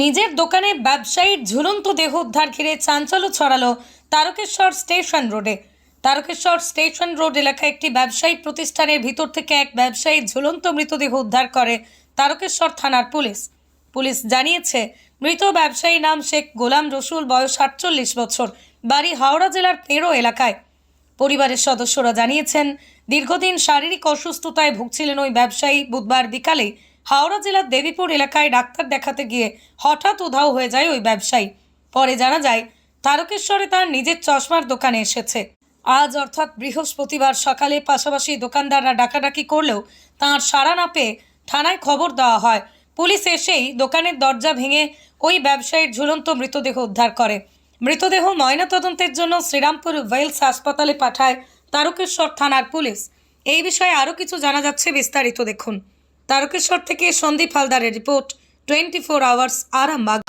নিজের দোকানে ব্যবসায়ীর ঝুলন্ত দেহ উদ্ধার ঘিরে চাঞ্চল্য ছড়ালো তারকেশ্বর স্টেশন রোডে। তারকেশ্বর স্টেশন রোড এলাকায় একটি ব্যবসায়ী প্রতিষ্ঠানের ভিতর থেকে এক ব্যবসায়ীর ঝুলন্ত মৃতদেহ উদ্ধার করে তারকেশ্বর থানার পুলিশ। পুলিশ জানিয়েছে, মৃত ব্যবসায়ী নাম শেখ গোলাম রসুল, বয়স আটচল্লিশ বছর, বাড়ি হাওড়া জেলার পেরো এলাকায়। পরিবারের সদস্যরা জানিয়েছেন, দীর্ঘদিন শারীরিক অসুস্থতায় ভুগছিলেন ওই ব্যবসায়ী বুধবার বিকালে। হাওড়া জেলার দেবীপুর এলাকায় ডাক্তার দেখাতে গিয়ে হঠাৎ উধাও হয়ে যায় ওই ব্যবসায়ী। পরে জানা যায়, তারকেশ্বরে তার নিজের চশমার দোকানে এসেছে। আজ অর্থাৎ বৃহস্পতিবার সকালে পাশাপাশি দোকানদাররা ডাকাডাকি করলেও তাঁর সাড়া না পেয়ে থানায় খবর দেওয়া হয়। পুলিশ এসেই দোকানের দরজা ভেঙে ওই ব্যবসায়ীর ঝুলন্ত মৃতদেহ উদ্ধার করে। মৃতদেহ ময়নাতদন্তের জন্য শ্রীরামপুর ওয়েলস হাসপাতালে পাঠায় তারকেশ্বর থানার পুলিশ। এই বিষয়ে আরও কিছু জানা যাচ্ছে বিস্তারিত দেখুন। তারকেশ্বর থেকে সন্দীপ হালদারের report twenty four hours Arambagh.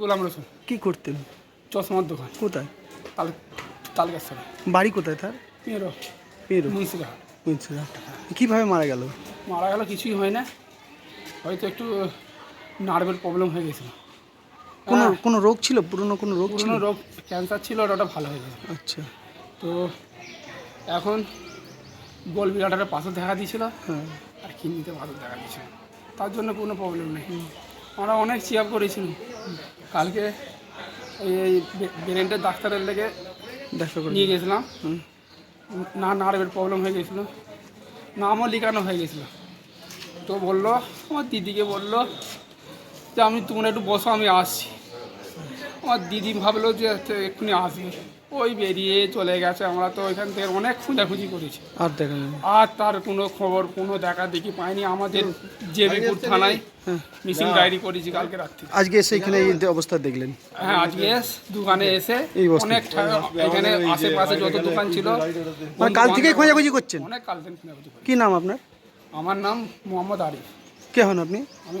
Golam রসুন। কি করতেন? চশমার দোকান। কোথায়? তাল তালগাছতলা। বাড়ি কোথায় তার? পেরো পেরো মুন্সিরহাট। মুন্সিরহাট। কীভাবে মারা গেল? মারা গেল কিছুই হয় না। হয়তো একটু নার্ভের প্রবলেম হয়ে গেছিল। কোনো হ্যাঁ, কোনো রোগ ছিল? পুরনো কোনো রোগ ছিল? পুরনো রোগ ক্যান্সার ছিল আর ওটা ভালো হয়ে গেছে। আচ্ছা। তো এখন গোল বিলাটারের পাথর দেখা দিয়েছিল হ্যাঁ। আর কিডনিতে পাথর দেখা দিয়েছিল। তার জন্য কোনো প্রবলেম নেই। আমরা অনেক চেক আপ করেছি কালকে এই ব্রেনটের ডাক্তারের লেগে দেখা করে নিয়ে গেছিলাম। না নার্ভের প্রবলেম হয়ে গেছিল। নামও লিখানো হয়ে গেছিল। তো বলল আমার দিদিকে বলল যে আমি তোমরা একটু বসো আমি আসছি। আমার দিদি ভাবলো যে হচ্ছে এক্ষুনি আসবে। ওই বেরিয়ে চলে গেছে। আমরা তো ওইখান থেকে অনেক খোঁজাখুঁজি করেছি। আর দেখা আর তার কোনো খবর কোনো দেখা দেখি পাইনি। আমাদের জেবিপুর থানায় হ্যাঁ মিসিং ডায়েরি করেছি কালকে রাত্রি। আজকে এসে এখানে এই অবস্থা দেখলেন? হ্যাঁ আজকে এস দোকানে এসে এই অনেক এখানে আশেপাশে যত দোকান ছিল মানে কাল থেকেই খোঁজাখুঁজি করছেন? অনেক কাল থেকে খোঁজাখুঁজি কি নাম আপনার? আমার নাম মোহাম্মদ আরিফ। কে হন আপনি? আমি